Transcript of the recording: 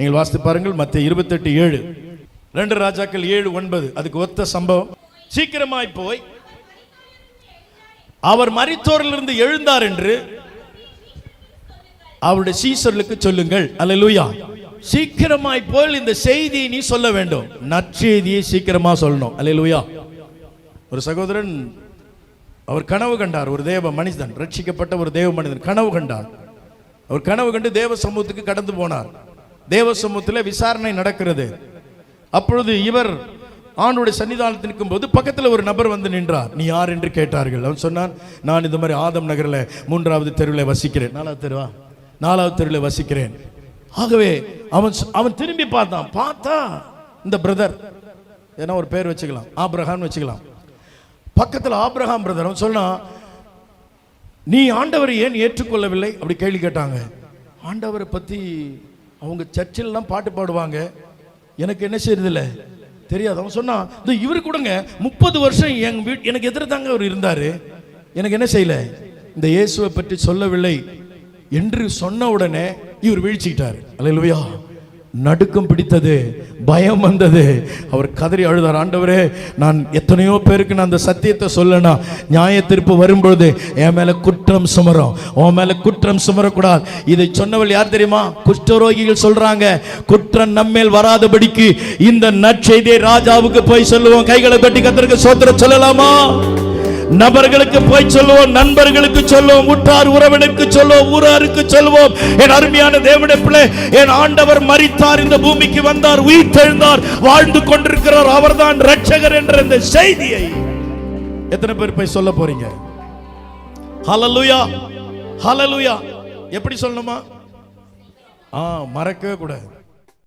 நீங்கள் வாசித்து பாருங்கள் மத்திய இருபத்தெட்டு ஏழு. ரெண்டு ராஜாக்கள் ஏழு ஒன்பது. அதுக்கு ஒத்த சம்பவம். சீக்கிரமாய் போய் அவர் மறித்தோரிலிருந்து எழுந்தார் என்று அவருடைய சீசர்களுக்கு சொல்லுங்கள். அல்லேலூயா. சீக்கிரமாய் போல் இந்த செய்தியை நீ சொல்ல வேண்டும். நற்செய்தியை சீக்கிரமா சொல்லணும். அல்ல லூயா ஒரு சகோதரன் அவர் கனவு கண்டார். ஒரு தேவ மனிதன் ரட்சிக்கப்பட்ட ஒரு தேவ மனிதன் கனவு கண்டார். அவர் கனவு கண்டு தேவ சமூகத்துக்கு கடந்து போனார். தேவ சமூகத்தில் விசாரணை நடக்கிறது. அப்பொழுது இவர் ஆண்டுடைய சன்னிதானத்தில் நிற்கும்போது பக்கத்தில் ஒரு நபர் வந்து நின்றார். நீ யார் என்று கேட்டார்கள். அவன் சொன்னான் நான் இந்த மாதிரி ஆதம் நகரில் மூன்றாவது தெருவில் வசிக்கிறேன். நாலாவது தெருவா? நாலாவது தெருவில் வசிக்கிறேன். ஆகவே அவன் அவன் திரும்பி பார்த்தான். பார்த்தா இந்த பிரதர். ஏன்னா ஒரு பேர் வச்சுக்கலாம். ஆபிரகாம்னு வச்சுக்கலாம். பக்கத்தில் ஆப்ரஹாம் பிரதர் அவன் சொன்னான் நீ ஆண்டவரை ஏன் ஏற்றுக்கொள்ளவில்லை? அப்படி கேள்வி கேட்டாங்க. ஆண்டவரை பற்றி அவங்க சர்ச்சிலலாம் பாட்டு பாடுவாங்க. எனக்கு என்ன செய்யறதில்ல தெரியாது. அவன் சொன்னான் இந்த இவர் கூடங்க. முப்பது வருஷம் எங்கள் வீட் எனக்கு எதிர தாங்க அவர் இருந்தார். எனக்கு என்ன செய்யல? இந்த இயேசுவை பற்றி சொல்லவில்லை. என்று சொன்ன உடனே இவர் வீழ்ச்சிக்கிட்டார். அல்லேலூயா நடுக்கம் பிடித்தது பயம் வந்தது. அவர் கதறி அழுதார் ஆண்டவரே நான் எத்தனையோ பேருக்கு நான் அந்த சத்தியத்தை சொல்லனா நியாய தீர்ப்பு வரும்பொழுது என் மேல குற்றம் சுமரும். உன் மேல குற்றம் சுமரக்கூடாது. இதை சொன்னவள் யார் தெரியுமா? குஷ்டரோகிகள் சொல்றாங்க குற்றம் நம்மேல் வராதபடிக்கு இந்த நற்செய்தியை ராஜாவுக்கு போய் சொல்லுவோம். கைகளை கட்டி கத்திரிக்க சோத்திரம் சொல்லலாமா? நபர்களுக்கு போய் சொல்லுவோம் நண்பர்களுக்கு சொல்லுவோம் உற்றார் உறவினருக்கு சொல்லுவோம் ஊராருக்கு சொல்லுவோம். என் அருமையான தேவனுடைய பிள்ளை என் ஆண்டவர் மறித்தார் இந்த பூமிக்கு வந்தார் உயிர் தெழுந்தார் வாழ்ந்து கொண்டிருக்கிறார். அவர்தான் ரட்சகர் என்ற இந்த செய்தியை எத்தனை பேர் போய் சொல்ல போறீங்க? ஹலலுயா ஹலலுயா எப்படி சொல்லணுமா? ஆ மறக்கவே கூடாது.